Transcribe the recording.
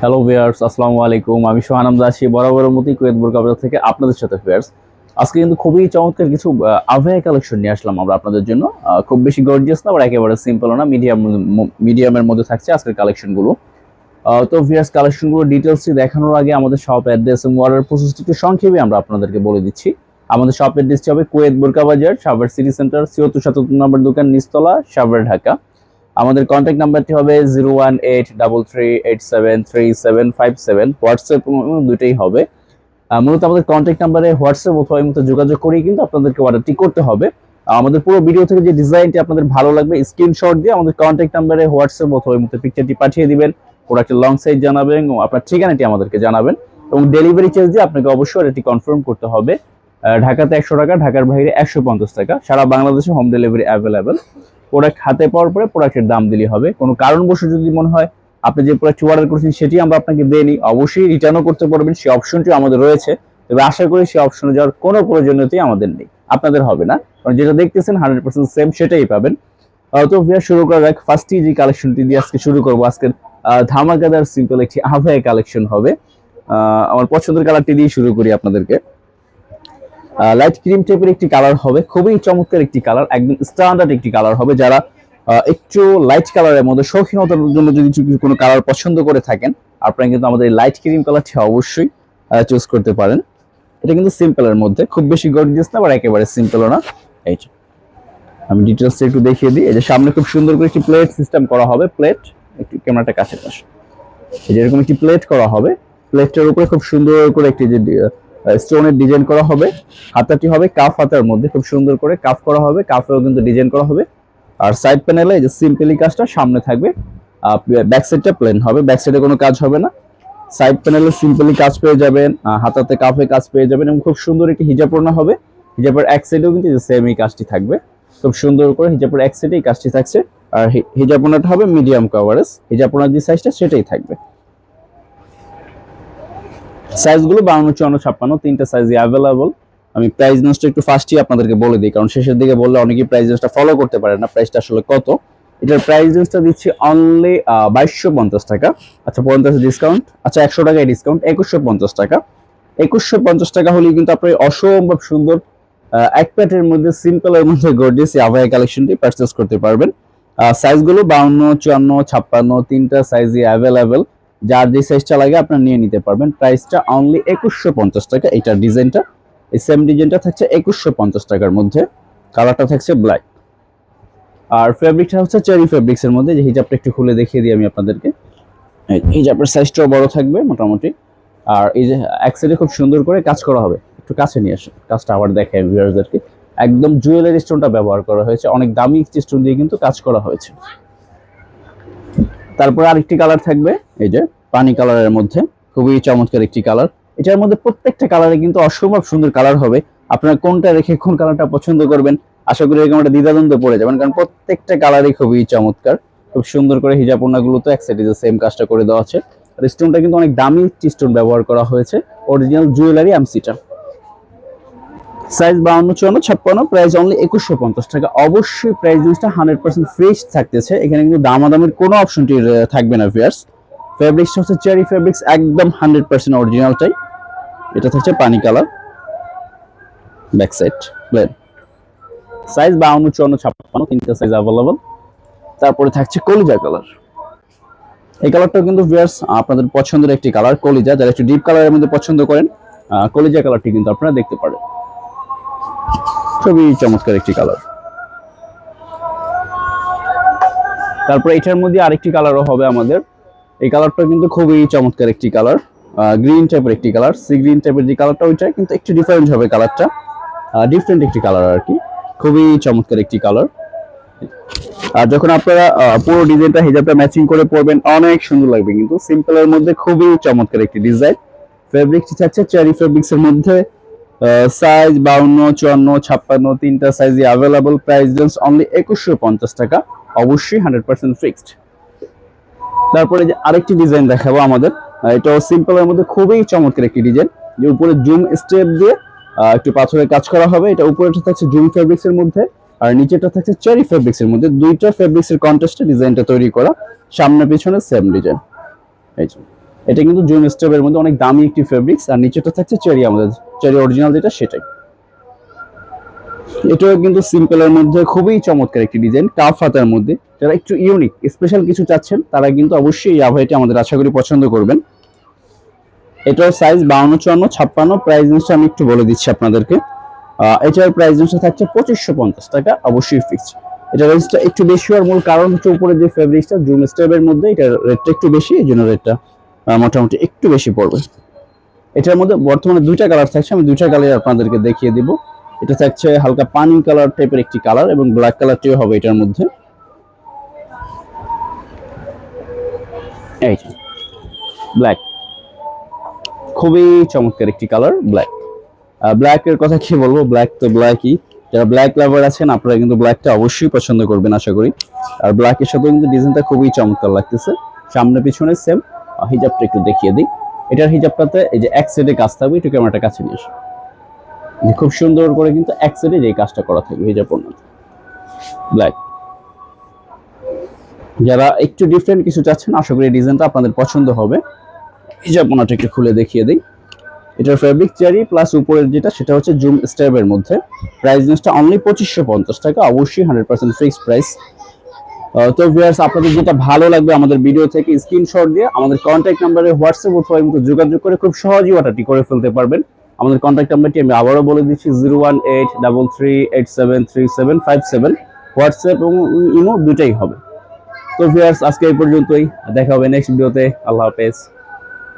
Hello viewers আসসালামু আলাইকুম। আমি সোহানাম দাসি বরাবরের মতোই কুয়েত বোরকা বাজার থেকে আপনাদের সাথে ভিয়ার্স আজকে কিন্তু খুবই চমৎকার কিছু আভেয়া কালেকশন নিয়ে আসলাম আমরা আপনাদের জন্য। খুব বেশি গর্জিয়াস না আবার একেবারে সিম্পল না মিডিয়াম মিডিয়ামের মধ্যে থাকছে আজকের কালেকশনগুলো তো ভিয়ার্স কালেকশনগুলো ডিটেলসটি দেখানোর আগে আমাদের শপ অ্যাড্রেস এবং অর্ডার একটু সংক্ষেপে আমরা আপনাদেরকে বলে দিচ্ছি। আমাদের শপ অ্যাড্রেসটি হবে কুয়েত বোরকা বাজার, সাভার সিটি সেন্টার ছিয়াত্তর সাতাত্তর নম্বর দোকান নিস্তলা সাভার ঢাকা। আমাদের কন্ট্যাক্ট নাম্বারটি হবে zero one eight double three eight seven three seven five seven WhatsApp দুটোই হবে। মূলত আমাদের কন্ট্যাক্ট নাম্বারে হোয়াটসঅ্যাপ অথবা মতো যোগাযোগ করেই কিন্তু আপনাদেরকে অর্ডারটি করতে হবে। আমাদের পুরো ভিডিও থেকে যে ডিজাইনটি আপনাদের ভালো লাগবে স্ক্রিনশট দিয়ে আমাদের কন্ট্যাক্ট নাম্বারে হোয়াটসঅ্যাপ অথবা মতো পিকচারটি পাঠিয়ে দিবেন। প্রোডাক্টের লং সাইজ জানাবেন এবং আপনার ঠিকানাটি আমাদেরকে জানাবেন। এবং ডেলিভারি চার্জ দিয়ে আপনাকে অবশ্যই এটি কনফার্ম করতে হবে। ঢাকাতে একশো টাকা, ঢাকার বাইরে একশো পঞ্চাশ টাকা। সারা বাংলাদেশে হোম ডেলিভারি অ্যাভেলেবেল প্রোডাক্ট হাতে পাওয়ার পরে প্রোডাক্টের দাম দিলে হবে। কোনো কারণবশত যদি মনে হয় আপনি যে প্রোডাক্ট অর্ডার করেছেন সেটি আমরা আপনাকে দেইনি, অবশ্যই রিটার্নও করতে পারবেন। সেই অপশনটিও আমাদের রয়েছে। তবে আশা করি সেই অপশনে যাওয়ার কোনো প্রয়োজনীয়তাই আমাদের নেই। আপনাদের হবে না। কারণ যেটা দেখতেছেন হান্ড্রেড পার্সেন্ট সেম সেটাই পাবেন। তো ভিয়া শুরু করা যাক ফার্স্টই যে কালেকশনটি দিয়ে আজকে শুরু করব, আজকের ধামাকাদার সিম্পল একটি আভায় কালেকশন হবে। আমার পছন্দের কালারটি দিয়ে শুরু করি আপনাদেরকে। লাইট ক্রিম টাইপের একটি কালার হবে, খুবই চমৎকার একটি কালার একদম স্ট্যান্ডার্ড একটি কালার হবে যারা একটু লাইট কালারের মধ্যে শৌখিনতার জন্য যদি কোনো কালার পছন্দ করে থাকেন, আপনারা কিন্তু আমাদের লাইট ক্রিম কালারটি অবশ্যই চুজ করতে পারেন। এটা কিন্তু সিম্পলের মধ্যে, খুব বেশি গর্জিয়াস না আবার একেবারে সিম্পলও না। এই যে। আমি ডিটেলসটা একটু দেখিয়ে দিই। এই যে, সামনে খুব সুন্দর করে একটি প্লেট সিস্টেম করা হবে। প্লেট একটু ক্যামেরাটা কাছে পাশে এই যে, এরকম একটি প্লেট করা হবে। প্লেটটার উপরে খুব সুন্দর করে একটি যে স্টোনের ডিজাইন করা হবে। হাতাটি হবে কাফ হাতার মধ্যে, খুব সুন্দর করে কাফ করা হবে। কাফেও কিন্তু ডিজাইন করা হবে। আর সাইড প্যানেলে এই যে সিম্পলি কাজটা সামনে থাকবে। ব্যাক সাইডটা প্লেন হবে ব্যাক সাইডে কোনো কাজ হবে না। সাইড প্যানেলে সিম্পলি কাজ পেয়ে যাবেন হাতাতে কাফে কাজ পেয়ে যাবেন এবং খুব সুন্দর একটি ওড়না হবে। হিজাবের এক সাইডেও কিন্তু সেম এই কাজটি থাকবে। খুব সুন্দর করে হিজাবের এক সাইডে এই কাজটি থাকছে। আর হি- হিজাব ওড়নাটা হবে মিডিয়াম কভারেজ হিজাব ওড়নার যে সাইজটা সেটাই থাকবে। সাইজগুলো বাউন্ন চুয়ান্ন, ছাপ্পান্ন, তিনটা সাইজই অ্যাভেলেবল আমি প্রাইস নোটসটা একটু ফার্স্টই আপনাদেরকে বলে দিই, কারণ শেষের দিকে বললে অনেকেই প্রাইস নোটসটা ফলো করতে পারে না প্রাইসটা আসলে কত। এটার প্রাইস রেঞ্জটা দিচ্ছি অনলি বাইশশো পঞ্চাশ টাকা। আচ্ছা পঞ্চাশ ডিসকাউন্ট আচ্ছা একশো টাকায় ডিসকাউন্ট একুশশো পঞ্চাশ টাকা। একুশশো পঞ্চাশ টাকা হলেই কিন্তু আপনি অসম্ভব সুন্দর এক প্যাটের মধ্যে সিম্পলের মধ্যে গর্জিয়াস আভায়া কালেকশনটি পারচেস করতে পারবেন। সাইজগুলো বাউন্ন, চুয়ান্ন, ছাপ্পান্ন, তিনটা সাইজই অ্যাভেলেবেল যার যে সাইজটা লাগে আপনার নিয়ে নিতে পারবেন। প্রাইসটা অনলি একুশশো পঞ্চাশ টাকা। এইটার ডিজাইনটা এই সেম ডিজাইনটা থাকছে একুশশো পঞ্চাশ টাকার মধ্যে। কালারটা থাকছে ব্ল্যাক আর ফেব্রিকটা হচ্ছে চেরি ফেব্রিক্স এর মধ্যে। যে হিজাবটা একটু খুলে দেখিয়ে দিই আমি আপনাদেরকে। হিজাবের সাইজটাও বড় থাকবে মোটামুটি। আর এই যে এক খুব সুন্দর করে কাজ করা হবে। একটু কাছে নিয়ে আসুন। কাজটা আবার দেখাই ভিউয়ারদেরকে একদম জুয়েলারি স্টোনটা ব্যবহার করা হয়েছে। অনেক দামি স্টোন দিয়ে কিন্তু কাজ করা হয়েছে। তারপর আরেকটি কালার থাকবে, এই যে পানি কালারের মধ্যে, খুবই চমৎকার একটি কালার এটার মধ্যে প্রত্যেকটা কালারে কিন্তু অসম্ভব সুন্দর কালার হবে। আপনারা কোনটা রেখে কোন কালারটা পছন্দ করবেন, আশা করি এরকম একটা দ্বিধাদ্বন্দ্বে পড়ে যাবেন, কারণ প্রত্যেকটা কালারই খুবই চমৎকার। খুব সুন্দর করে হিজাব ওড়নাগুলোতে এক সাইডে সেম কাজটা করে দেওয়া আছে। আর স্টোনটা কিন্তু অনেক দামি স্টোন ব্যবহার করা হয়েছে। অরিজিনাল জুয়েলারি আমসিটা সাইজ বাউন্ন, চুয়ান্ন, ছাপ্পান্ন প্রাইস অনলি একুশশো পঞ্চাশ টাকা। অবশ্যই প্রাইস জিনিসটা হান্ড্রেড পার্সেন্ট ফ্রেশ থাকতেছে। এখানে কিন্তু দামাদামের কোনো অপশনটি থাকবে না ভিয়ার্স ফেব্রিক্সটা হচ্ছে চেরি ফেব্রিক্স একদম হান্ড্রেড পার্সেন্ট অরিজিনালটাই এটা থাকছে পানি colour. Back side plain size বাউন্ন, চুয়ান্ন, ছাপ্পান্ন, তিনটা সাইজ অ্যাভেলেবল তারপরে থাকছে কলিজা কালার এই কালারটাও কিন্তু ভিয়ার্স আপনাদের পছন্দের একটি কালার কলিজা। যারা একটু ডিপ কালারের মধ্যে পছন্দ করেন কলিজা কালারটি কিন্তু আপনারা দেখতে পারেন। খুবই চমৎকার একটি কালার তারপর এটার মধ্যে আরেকটি কালারও হবে আমাদের। এই কালারটা কিন্তু খুবই চমৎকার একটি কালার গ্রিন টাইপের একটি কালার সি গ্রিন টাইপের যে কালারটা ওইটা কিন্তু একটু ডিফারেন্ট হবে কালারটা ডিফারেন্ট একটি কালার আর কি খুবই চমৎকার একটি কালার আর যখন আপনারা পুরো ডিজাইনটা হিজাবটা ম্যাচিং করে পরবেন, অনেক সুন্দর লাগবে কিন্তু। সিম্পলের মধ্যে খুবই চমৎকার একটি ডিজাইন ফেব্রিকটি থাকছে চেরি ফেব্রিক্স এর মধ্যে। সাইজ বাউন্ন, চুয়ান্ন, ছাপ্পান্ন, তিনটা সাইজই অ্যাভেলেবল প্রাইস রেঞ্জ অনলি একুশশো পঞ্চাশ টাকা, অবশ্যই হান্ড্রেড পার্সেন্ট ফিক্সড তারপরে যে আরেকটি ডিজাইন দেখাবো আমাদের এটাও সিম্পলের মধ্যে খুবই চমৎকার একটি ডিজাইন যে উপরে জুম স্টেপ দিয়ে একটু পাথরের কাজ করা হবে, এটা উপরেটা থাকছে জুম ফেব্রিক্স এর মধ্যে, আর নিচেটা থাকছে চেরি ফেব্রিক্স এর মধ্যে, দুইটা ফেব্রিক্স এর কন্টেস্টে ডিজাইনটা তৈরি করা, সামনে পিছনে সেম ডিজাইন এই এটা কিন্তু জুম স্টেপের মধ্যে অনেক দামি একটি ফেব্রিক্স আর নিচেটা থাকছে চেরি আমাদের চেরি অরিজিনাল যেটা সেটাই। এটাও কিন্তু সিম্পলের মধ্যে খুবই চমৎকার একটি ডিজাইন কাফ হাতার মধ্যে। যারা একটু ইউনিক স্পেশাল কিছু চাচ্ছেন, তারা কিন্তু অবশ্যই এই আভাইটি আমাদের আশা করি পছন্দ করবেন। এটার সাইজ বাউন্ন, চুয়ান্ন, ছাপ্পান্ন প্রাইস জিনিসটা আমি একটু বলে দিচ্ছি আপনাদেরকে। এটার প্রাইস জিনিসটা থাকছে পঁচিশশো পঞ্চাশ টাকা, অবশ্যই ফিক্সড এটা রেঞ্জটা একটু বেশি হওয়ার মূল কারণ হচ্ছে উপরে যে ফেব্রিক্সটা জুম স্টেপের মধ্যে এটার রেটটা একটু বেশি, এই জন্য রেটটা মোটামুটি একটু বেশি পড়বে। এটার মধ্যে বর্তমানে দুইটা কালার থাকছে, আমি দুইটা কালার আপনাদেরকে দেখিয়ে দিব। এটা থাকছে হালকা পানি কালার টাইপের একটি কালার এবং ব্ল্যাক কালারটিও হবে এটার মধ্যে। এই ব্ল্যাক খুবই চমৎকার একটি কালার ব্ল্যাক ব্ল্যাক এর কথা কি বলব? ব্ল্যাক তো ব্ল্যাকই যারা ব্ল্যাক লাভার আছেন, আপনারা কিন্তু ব্ল্যাকটা অবশ্যই পছন্দ করবেন, আশা করি। আর ব্ল্যাক এর সাথে কিন্তু ডিজাইনটা খুবই চমৎকার লাগতেছে। সামনে পিছনে সেম হিজাবটা একটু দেখিয়ে দিই। এটার হিজাবটাতে এই যে এক সাইডে কাজ থাকবে একটু ক্যামেরাটা কাছে নিয়ে। যে খুব সুন্দর করে কিন্তু এক সাইডে যে কাজটা করা থাকবে, হিজাব পণ্যতে ব্ল্যাক যারা একটু ডিফারেন্ট কিছু চাচ্ছেন, আশা করি ডিজাইনটা আপনাদের পছন্দ হবে। হিজাব পণ্যটা একটু খুলে দেখিয়ে দিই। এটার ফেব্রিক চেরি প্লাস উপরের যেটা, সেটা হচ্ছে জুম স্টেপের মধ্যে। প্রাইস জিনিসটা অনলি পঁচিশশো পঞ্চাশ টাকা, অবশ্যই হান্ড্রেড পার্সেন্ট ফিক্সড প্রাইস তো ভিউয়ার্স আপনাদের যেটা ভালো লাগবে আমাদের ভিডিও থেকে স্ক্রিনশট দিয়ে আমাদের কন্ট্যাক্ট নাম্বারে হোয়াটসঅ্যাপ অথবা কিন্তু যোগাযোগ করে খুব সহজেই অর্ডারটি করে ফেলতে পারবেন। আমাদের কন্ট্যাক্ট নাম্বারটি আমি আবারও বলে দিচ্ছি zero one eight double three eight seven three seven five seven WhatsApp এবং ইমো দুটাই হবে। তো ভিউয়ার্স আজকে এই পর্যন্তই, দেখা হবে নেক্সট ভিডিওতে আল্লাহ হাফেজ।